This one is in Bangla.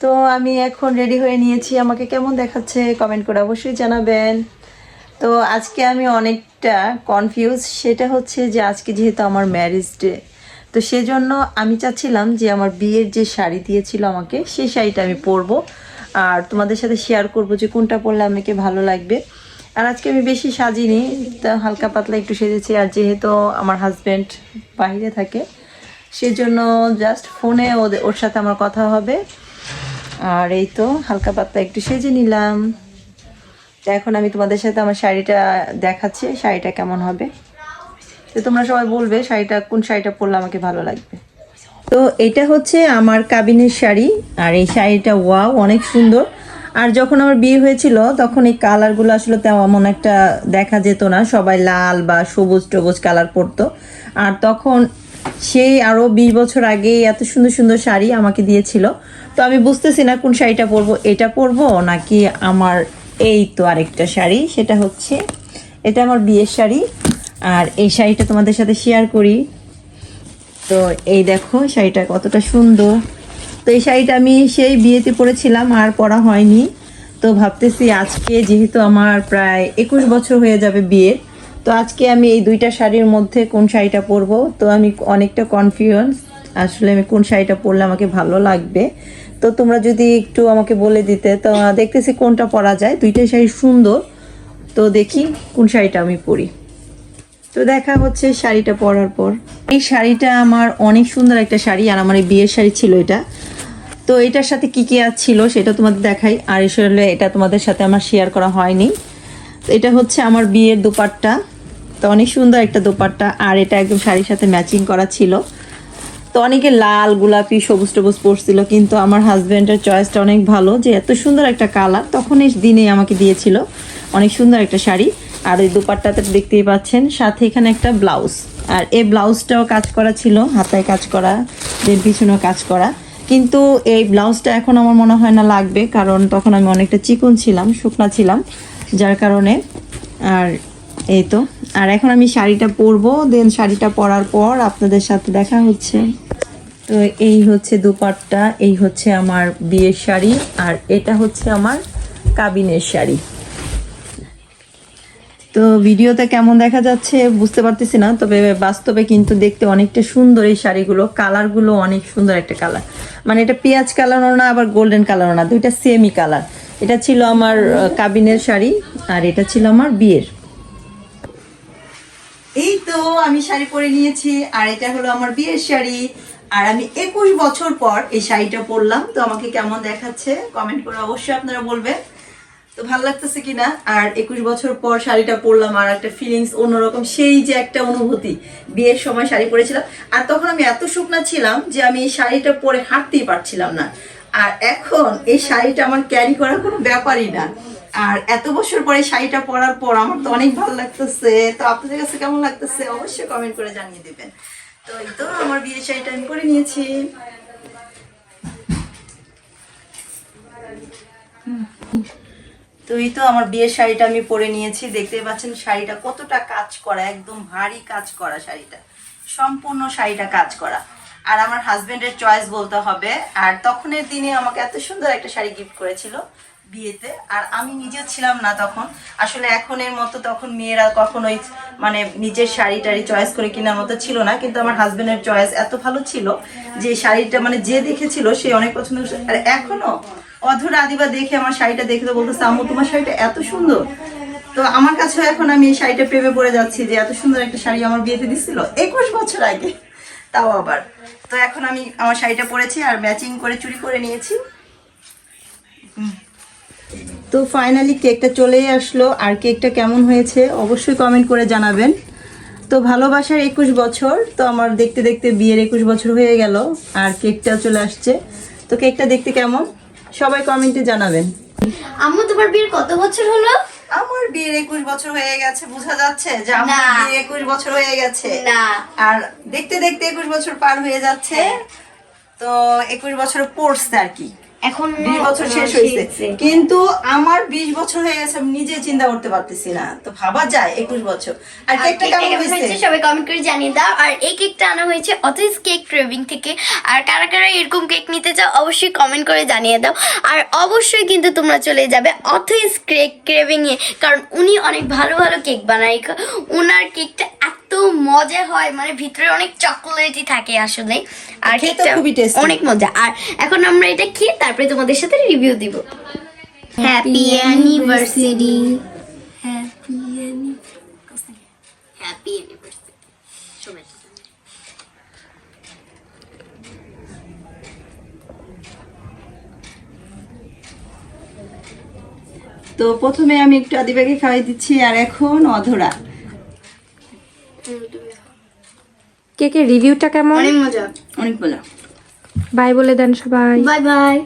তো আমি এখন রেডি হয়ে নিয়েছি। আমাকে কেমন দেখাচ্ছে কমেন্ট করে অবশ্যই জানাবেন। তো আজকে আমি অনেকটা কনফিউজ সেটা হচ্ছে যে আজকে যেহেতু আমার ম্যারেজ ডে তো সেজন্য আমি চাচ্ছিলাম যে আমার বিয়ের যে শাড়ি দিয়েছিল আমাকে, সেই শাড়িটা আমি পরবো। আর তোমাদের সাথে শেয়ার করব যে কোনটা পরলে আমাকে ভালো লাগবে। আর আজকে আমি বেশি সাজিনি, তা হালকা পাতলা একটু সেজেছি। আর যেহেতু আমার হাজব্যান্ড বাইরে থাকে, সেজন্য জাস্ট ফোনে ওদের, ওর সাথে আমার কথা হবে। আর এই তো হালকা পাতলা একটু সেজে নিলাম। এখন আমি তোমাদের সাথে আমার শাড়িটা দেখাচ্ছি, শাড়িটা কেমন হবে। তো তোমরা সবাই বলবে শাড়িটা, কোন শাড়িটা পরলে আমাকে ভালো লাগবে। তো এটা হচ্ছে আমার কাবিনের শাড়ি, আর এই শাড়িটা ওয়াও, অনেক সুন্দর। আর যখন আমার বিয়ে হয়েছিল, তখন এই কালারগুলো আসলে তেমন একটা দেখা যেত না। সবাই লাল বা সবুজ টবুজ কালার পরতো। আর তখন সেই আরও বিশ বছর আগে এত সুন্দর সুন্দর শাড়ি আমাকে দিয়েছিল। তো আমি বুঝতেছি না কোন শাড়িটা পরবো, এটা পরবো নাকি আমার এই তো আরেকটা শাড়ি, সেটা হচ্ছে, এটা আমার বিয়ের শাড়ি। আর এই শাড়িটা তোমাদের সাথে শেয়ার করি। তো এই দেখো, শাড়িটা কতটা সুন্দর। তো এই শাড়িটা আমি সেই বিয়েতে পরেছিলাম, আর পরা হয়নি। তো ভাবতেছি আজকে যেহেতু আমার প্রায় একুশ বছর হয়ে যাবে বিয়ের তো আজকে আমি এই দুইটা শাড়ির মধ্যে কোন শাড়িটা পরবো? তো আমি অনেকটা কনফিউন্স আসলে আমি কোন শাড়িটা পরলে আমাকে ভালো লাগবে? তো তোমরা যদি একটু আমাকে বলে দিতে, তো দেখতেছি কোনটা পরা যায়। দুইটাই শাড়ি সুন্দর। তো দেখি কোন শাড়িটা আমি পরি। তো দেখা হচ্ছে শাড়িটা পরার পর। এই শাড়িটা আমার অনেক সুন্দর একটা শাড়ি, আর আমার এই বিয়ের শাড়ি ছিল এটা। তো এটার সাথে কি কী ছিল সেটা তোমাদের দেখাই। আর আসলে এটা তোমাদের সাথে আমার শেয়ার করা হয়নি। এটা হচ্ছে আমার বিয়ের দোপাট্টা। তো অনেক সুন্দর একটা দোপাট্টা, আর এটা একদম শাড়ির সাথে ম্যাচিং করা ছিল। তো অনেকে লাল, গোলাপি, সবুজ টবুজ পরছিল, কিন্তু আমার হাজব্যান্ডের চয়েসটা অনেক ভালো যে এত সুন্দর একটা কালার তখন এই দিনে আমাকে দিয়েছিল। অনেক সুন্দর একটা শাড়ি। আর এই দুপাট্টাতে দেখতেই পাচ্ছেন, সাথে এখানে একটা ব্লাউজ আর এই ব্লাউজটাও কাজ করা ছিল, হাতায় কাজ করা দেন পিছনেও কাজ করা। কিন্তু এই ব্লাউজটা এখন আমার মনে হয় না লাগবে, কারণ তখন আমি অনেকটা চিকন ছিলাম, শুকনা ছিলাম, যার কারণে। আর এই তো। আর এখন আমি শাড়িটা পরবো দেন শাড়িটা পরার পর আপনাদের সাথে দেখা হচ্ছে। তো এই হচ্ছে দুপাট্টা, এই হচ্ছে আমার বিয়ের শাড়ি, আর এটা হচ্ছে আমার কাবিনের শাড়ি। তো ভিডিওতে কেমন দেখা যাচ্ছে বুঝতে পারতেছি না, তবে বাস্তবে কিন্তু দেখতে অনেকটা সুন্দর এই শাড়িগুলো, কালারগুলো অনেক সুন্দর একটা কালার। মানে এটা পেঁয়াজ কালারও না, আবার গোল্ডেন কালারও না, দুইটা সেমই কালার এটা ছিল আমার কাবিনের শাড়ি, আর এটা ছিল আমার বিয়ের। তো আমি শাড়ি পরে নিয়েছি, আর এটা হলো আমার বিয়ের শাড়ি। আর আমি একুশ বছর পর এই শাড়িটা পরলাম। তো আমাকে কেমন দেখাচ্ছে কমেন্ট করে অবশ্যই আপনারা বলবেন। তো ভালো লাগতেছে কিনা? আর একুশ বছর পর শাড়িটা পরলাম, আর একটা ফিলিংস অন্যরকম, সেই যে একটা অনুভূতি। বিয়ের সময় শাড়ি পরেছিলাম, আর তখন আমি এত শুকনা ছিলাম যে আমি এই শাড়িটা পরে হাঁটতেই পারছিলাম না। আর এখন এই শাড়িটা আমার ক্যারি করার কোনো ব্যাপারই না। আর এত বছর পরে শাড়িটা পরার পর আমার তো অনেক ভালো লাগতেছে। তো আপনাদের কাছে কেমন লাগতেছে? অবশ্যই কমেন্ট করে জানিয়ে দেবেন। তো এই তো আমার বিয়ের শাড়িটা আমি পরে নিয়েছি। তো এই তো আমার বিয়ের শাড়িটা আমি পরে নিয়েছি। দেখতে পাচ্ছেন শাড়িটা কতটা কাজ করা, একদম ভারী কাজ করা শাড়িটা। সম্পূর্ণ শাড়িটা কাজ করা। আর আমার হাজবেন্ডের চয়েস বলতে হবে। আর তখনের দিনে আমাকে এত সুন্দর একটা শাড়ি গিফট করেছিল। বিয়েতে। আর আমি নিজে ছিলাম না তখন। আসলে এখনের মতো তখন মেয়েরা কখনোই মানে নিজের শাড়ি টাড়ি চয়েস করে কেনার মতো ছিল না। কিন্তু আমার হাজবেন্ডের চয়েস এত ভালো ছিল যে শাড়িটা মানে যে দেখেছিল সে অনেক পছন্দ। আর এখনও অধুরা আদিবা দেখে আমার শাড়িটা দেখে তো বলতেছে, আম্মু, তোমার শাড়িটা এত সুন্দর। তো আমার কাছে এখন আমি এই শাড়িটা প্রেমে পড়ে যাচ্ছি যে এত সুন্দর একটা শাড়ি আমার বিয়েতে দিছিল একুশ বছর আগে। তাও আবার। তো এখন আমি আমার শাড়িটা পরেছি আর ম্যাচিং করে চুরি করে নিয়েছি। তো ফাইনালি কেকটা চলেই আসলো। আর কেকটা কেমন হয়েছে অবশ্যই কমেন্ট করে জানাবেন। তো ভালোবাসার একুশ বছর তো আমার দেখতে দেখতে বিয়ের একুশ বছর হয়ে গেল আর কেকটা চলে আসছে। তো কেকটা দেখতে কেমন? সবাই কমেন্টে জানাবেন। আম্মু তোমার বিয়ের কত বছর হলো? আমার বিয়ের একুশ বছর হয়ে গেছে বোঝা যাচ্ছে যে আমার। বিয়ের একুশ বছর হয়ে গেছে। না। আর দেখতে দেখতে একুশ বছর পার হয়ে যাচ্ছে। তো একুশ বছর পড়ছে আর কি। এখন বিশ বছর শেষ হয়েছে। কিন্তু আমার বিশ বছর হয়ে গেছে আমি নিজে চিন্তা করতে পারতেছি না। তো ভাবা যায় একুশ বছর। আর কেকটা কেমন হয়েছে? সবাই কমেন্ট করে জানিয়ে দাও। আর এই কেকটা আনা হয়েছে অথইস কেক ক্রেভিং থেকে। আর কারা কারা এরকম কেক নিতে চাও অবশ্যই কমেন্ট করে জানিয়ে দাও। আর অবশ্যই কিন্তু তোমরা চলে যাবে অথইস কেক ক্রেভিং এ। কারণ উনি অনেক ভালো ভালো কেক বানায়। ওনার কেকটা এত মজা হয় মানে ভিতরে অনেক চকোলেটই থাকে আসলে। আর কেকটা। অনেক মজা। আর এখন আমরা এটা খেয়ে তারপরে তোমাদের সাথে রিভিউ দিব। Happy anniversary happy happy anniversary তো প্রথমে আমি একটু আদিবাকে খাওয়াই দিচ্ছি আর এখন অধরা। কেকের রিভিউটা কেমন? অনেক মজা। অনেক মজা। বাই বলে দেন সবাই। Bye bye